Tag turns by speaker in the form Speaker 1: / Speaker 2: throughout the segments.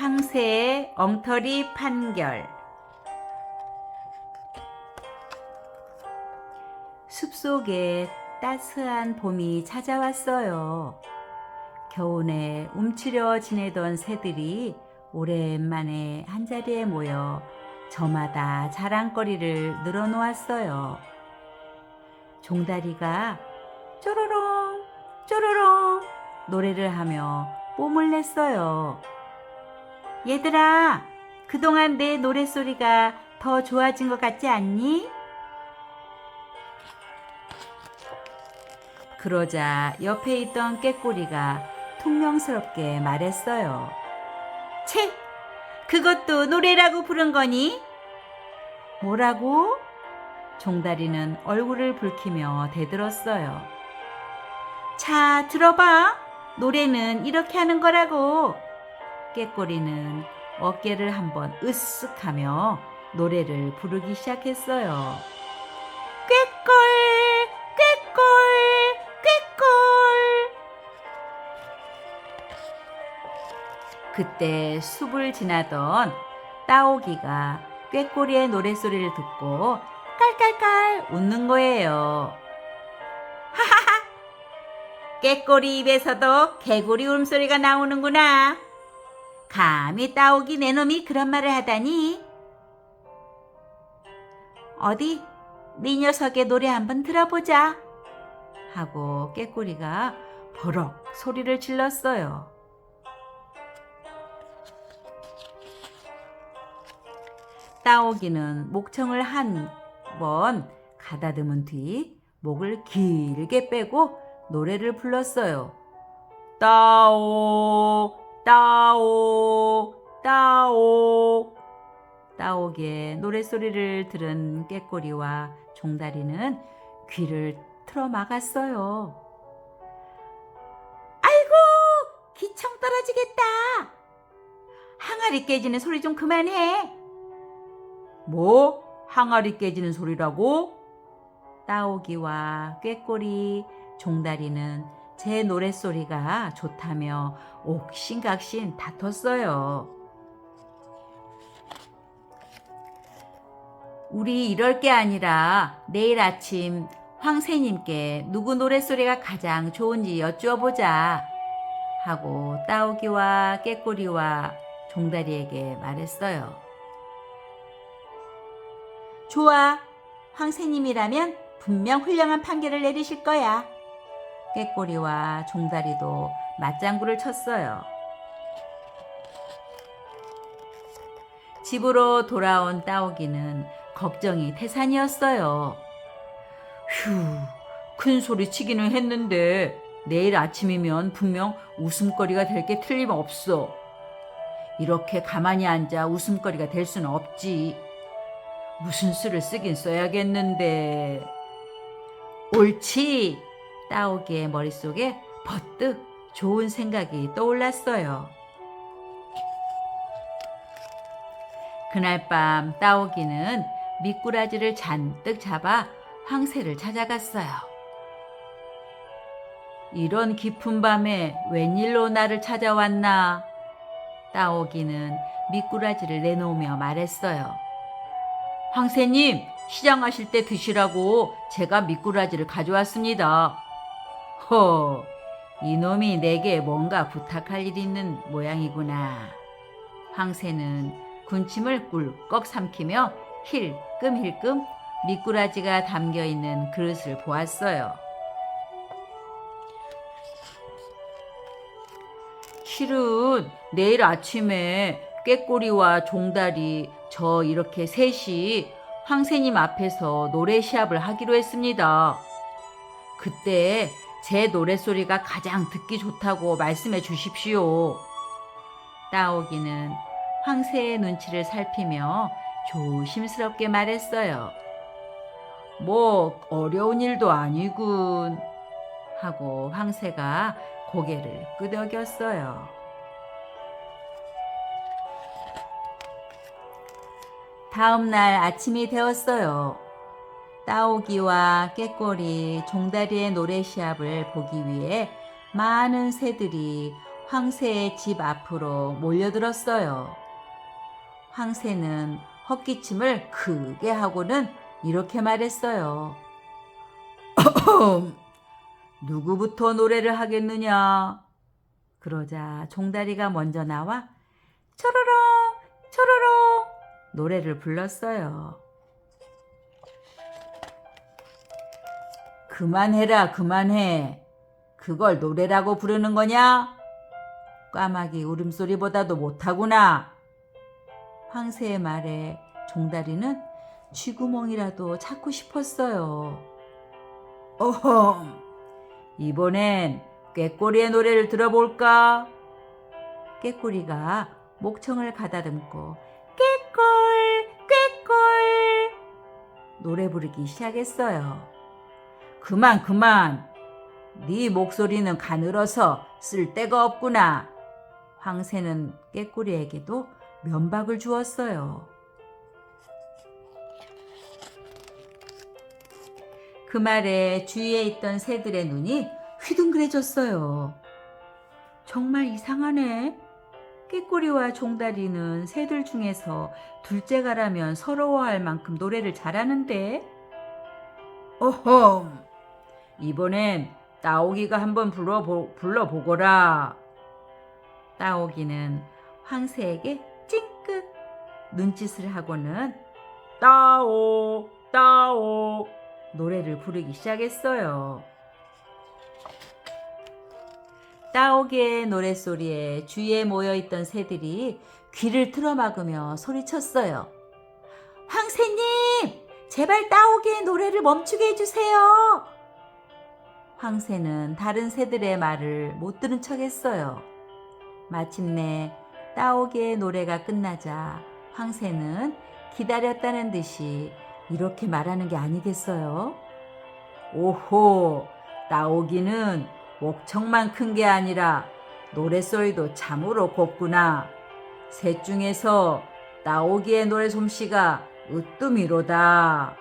Speaker 1: 황새의 엉터리 판결 숲속에 따스한 봄이 찾아왔어요. 겨우내 움츠려 지내던 새들이 오랜만에 한자리에 모여 저마다 자랑거리를 늘어놓았어요. 종다리가 쪼로롱 쪼로롱 노래를 하며 뽐을 냈어요. 얘들아, 그동안 내 노랫소리가 더 좋아진 것 같지 않니? 그러자 옆에 있던 깨꼬리가 퉁명스럽게 말했어요. 채! 그것도 노래라고 부른 거니? 뭐라고? 종다리는 얼굴을 붉히며 대들었어요. 자, 들어봐. 노래는 이렇게 하는 거라고. 깨꼬리는 어깨를 한번 으쓱 하며 노래를 부르기 시작했어요. 꾀꼴, 꾀꼴, 꾀꼴. 그때 숲을 지나던 따오기가 꾀꼬리의 노랫소리를 듣고 깔깔깔 웃는 거예요. 하하하! 깨꼬리 입에서도 개구리 울음소리가 나오는구나. 감히 따오기 내 놈이 그런 말을 하다니. 어디 네 녀석의 노래 한번 들어보자. 하고 깨꼬리가 버럭 소리를 질렀어요. 따오기는 목청을 한 번 가다듬은 뒤 목을 길게 빼고 노래를 불렀어요. 따오, 따오, 따오. 따오기의 노랫소리를 들은 깨꼬리와 종다리는 귀를 틀어 막았어요. 아이고, 기청 떨어지겠다. 항아리 깨지는 소리 좀 그만해. 뭐? 항아리 깨지는 소리라고? 따오기와 꾀꼬리, 종다리는 제 노랫소리가 좋다며 옥신각신 다퉜어요. 우리 이럴 게 아니라 내일 아침 황새님께 누구 노랫소리가 가장 좋은지 여쭈어보자 하고 따오기와 깨꼬리와 종다리에게 말했어요. 좋아. 황새님이라면 분명 훌륭한 판결을 내리실 거야. 깨꼬리와 종다리도 맞장구를 쳤어요. 집으로 돌아온 따오기는 걱정이 태산이었어요. 휴, 큰 소리 치기는 했는데 내일 아침이면 분명 웃음거리가 될 게 틀림없어. 이렇게 가만히 앉아 웃음거리가 될 수는 없지. 무슨 수를 쓰긴 써야겠는데. 옳지! 따오기의 머릿속에 버뜩 좋은 생각이 떠올랐어요. 그날 밤 따오기는 미꾸라지를 잔뜩 잡아 황새를 찾아갔어요. 이런 깊은 밤에 웬일로 나를 찾아왔나? 따오기는 미꾸라지를 내놓으며 말했어요. 황새님, 시장 가실 때 드시라고 제가 미꾸라지를 가져왔습니다. 허, 이놈이 내게 뭔가 부탁할 일이 있는 모양이구나. 황새는 군침을 꿀꺽 삼키며 힐끔힐끔 미꾸라지가 담겨 있는 그릇을 보았어요. 실은 내일 아침에 꾀꼬리와 종다리 저 이렇게 셋이 황새님 앞에서 노래 시합을 하기로 했습니다. 그때 제 노랫소리가 가장 듣기 좋다고 말씀해 주십시오. 따오기는 황새의 눈치를 살피며 조심스럽게 말했어요. 뭐 어려운 일도 아니군. 하고 황새가 고개를 끄덕였어요. 다음 날 아침이 되었어요. 따오기와 깨꼬리, 종다리의 노래 시합을 보기 위해 많은 새들이 황새의 집 앞으로 몰려들었어요. 황새는 헛기침을 크게 하고는 이렇게 말했어요. 누구부터 노래를 하겠느냐? 그러자 종다리가 먼저 나와 초로롱 초로롱 노래를 불렀어요. 그만해라 그만해. 그걸 노래라고 부르는 거냐? 까마귀 울음소리보다도 못하구나. 황새의 말에 종다리는 쥐구멍이라도 찾고 싶었어요. 어험, 이번엔 꾀꼬리의 노래를 들어볼까? 꾀꼬리가 목청을 가다듬고 꾀꼴, 꾀꼴 노래 부르기 시작했어요. 그만, 그만. 네 목소리는 가늘어서 쓸 데가 없구나. 황새는 꾀꼬리에게도 면박을 주었어요. 그 말에 주위에 있던 새들의 눈이 휘둥그레졌어요. 정말 이상하네. 꾀꼬리와 종다리는 새들 중에서 둘째가라면 서러워할 만큼 노래를 잘하는데. 어험, 이번엔 따오기가 한번 불러보, 불러보거라. 따오기는 황새에게 찡긋 눈짓을 하고는 따오, 따오 노래를 부르기 시작했어요. 따오기의 노랫소리에 주위에 모여있던 새들이 귀를 틀어막으며 소리쳤어요. 황새님! 제발 따오기의 노래를 멈추게 해주세요! 황새는 다른 새들의 말을 못 들은 척 했어요. 마침내 따오기의 노래가 끝나자 황새는 기다렸다는 듯이 이렇게 말하는 게 아니겠어요? 오호, 따오기는 목청만 큰 게 아니라 노랫소리도 참으로 곱구나. 셋 중에서 따오기의 노래 솜씨가 으뜸이로다.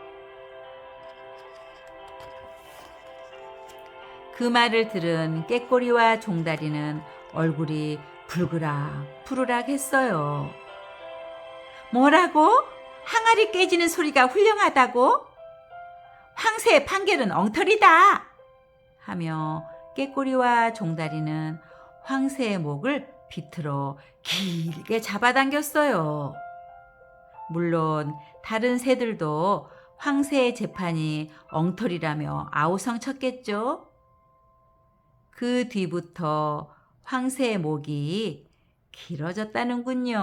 Speaker 1: 그 말을 들은 깨꼬리와 종다리는 얼굴이 불그락 푸르락 했어요. 뭐라고? 항아리 깨지는 소리가 훌륭하다고? 황새의 판결은 엉터리다! 하며 깨꼬리와 종다리는 황새의 목을 비틀어 길게 잡아당겼어요. 물론 다른 새들도 황새의 재판이 엉터리라며 아우성 쳤겠죠? 그 뒤부터 황새의 목이 길어졌다는군요.